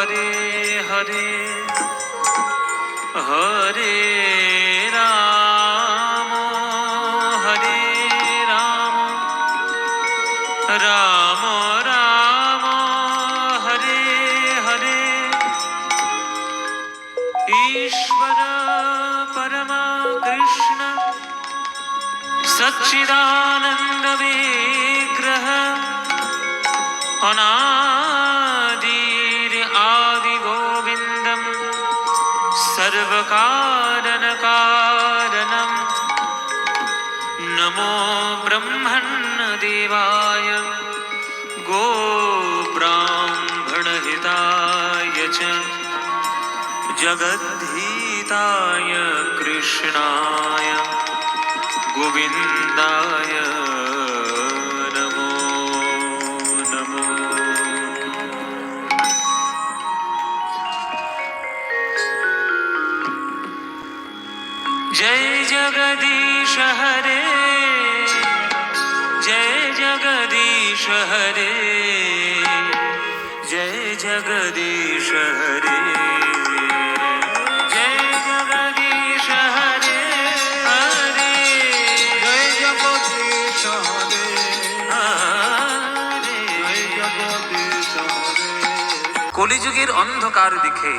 hare hare hare ram hare ram ram ram hare hare ishvara parama krishna sachidananda सर्वकारणकारणं नमो ब्रह्मण्देवाय गोब्राह्मणहिताय च। जगद्धीताय कृष्णाय। गोविन्दाय हरे जय जगदीश हरे जय जगदीश हरे हरे জয় জগদীশ হরে হরে জয় জগদীশ হরে কলিযুগের অন্ধকার দেখে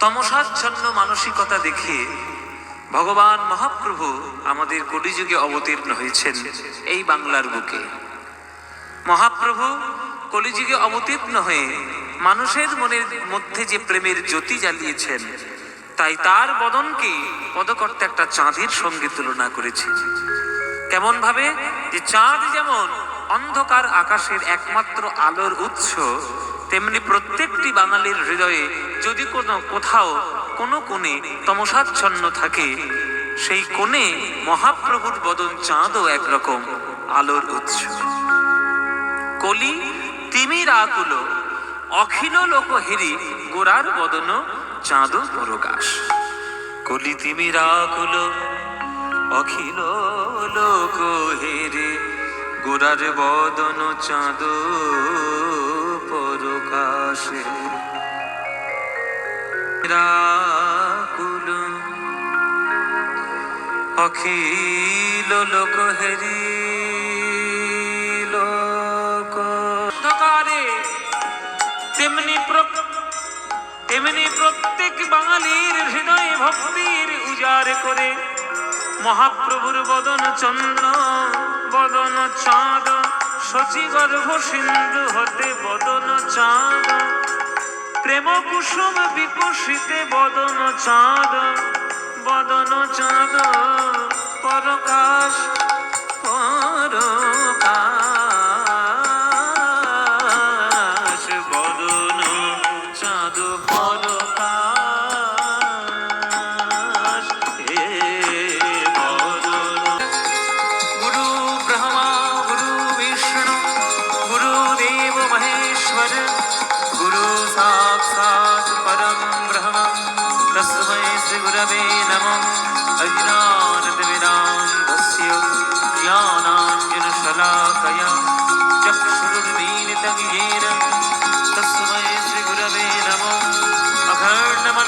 তমসাচ্ছন্ন মানসিকতা দেখে ভগবান মহাপ্রভু আমাদের কলিযুগে অবতীর্ণ হয়েছেন এই বাংলার বুকে মহাপ্রভু কলিযুগে অবতীর্ণ হয়ে মানুষের মনের মধ্যে যে প্রেমের জ্যোতি জ্বালিয়েছেন, তাই তার বদনকে পদকর্তা একটা চাঁদের সঙ্গে তুলনা করেছে। কেমন ভাবে যে চাঁদ যেমন অন্ধকার আকাশের একমাত্র আলোর উৎস, তেমনি প্রত্যেকটি বাঙালির হৃদয়ে যদি কোনো কোথাও কোনো কোণে তমসাচ্ছন্ন থাকে, সেই কোণে মহাপ্রভুর বদন চাঁদও একরকম আলোর উৎস। কলি তিমির আকুল অখিল লোক হেরি গোড়ার বদন, চাঁদ পরকাশ কলি তিমির আকুল অখিল লোক হেরে গোড়ার বদন, চাঁদ পরকাশে রাকুল, অখিল লোক হেরি তেমনি প্রত্যেক বাঙালির হৃদয়ে ভক্তির উজাড় করে। মহাপ্রভুর বদন চন্দ্র, বদন চাঁদ শচী গর্ভ সিন্ধু হতে বদন চাঁদ। প্রেম কুসুম বিকশিতে বদন চাঁদ বদন চাঁদ, পরকাশ পরকাশ तस्मै श्रीगुरवे नमः अज्ञानतिविदान्तस्य ज्ञानाञ्जनशलाकया येन तस्मै श्रीगुरवे नमः अखण्डमण्डलाकारं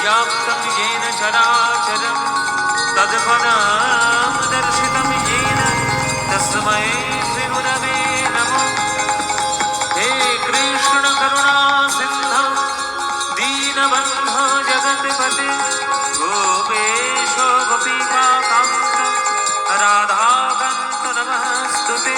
व्याप्तं येन चराचरं तद्फलां दर्शितं येन। तस्मै श्रीगुरवे जगत्पते गोपेश गोपिका कान्त राधाकान्त नमस्तु ते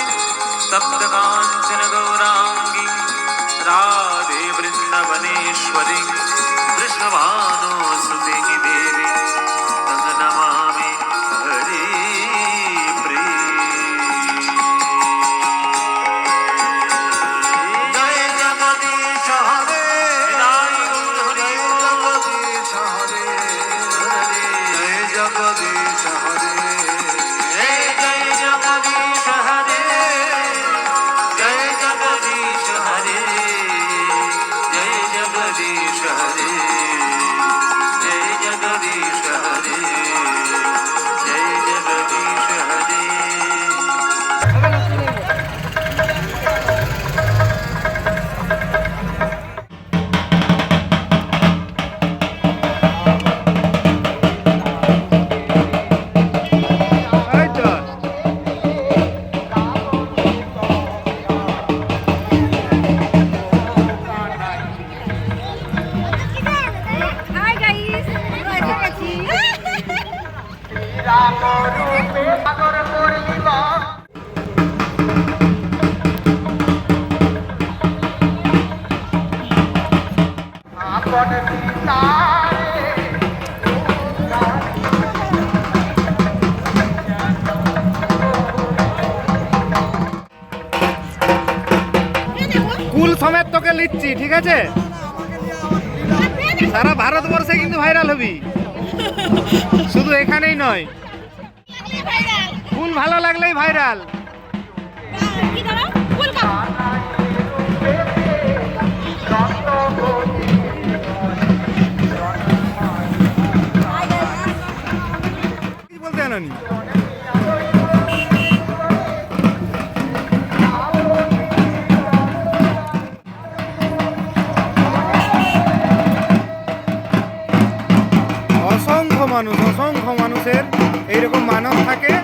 কুল সমেত তোকে লিচ্ছি ঠিক আছে? সারা ভারতবর্ষে কিন্তু ভাইরাল হবি। শুধু এখানেই নয়। ফুল ভালো লাগলেই ভাইরাল। বলতে জানি অসংখ্য মানুষ অসংখ্য মানুষের মানব থাকে।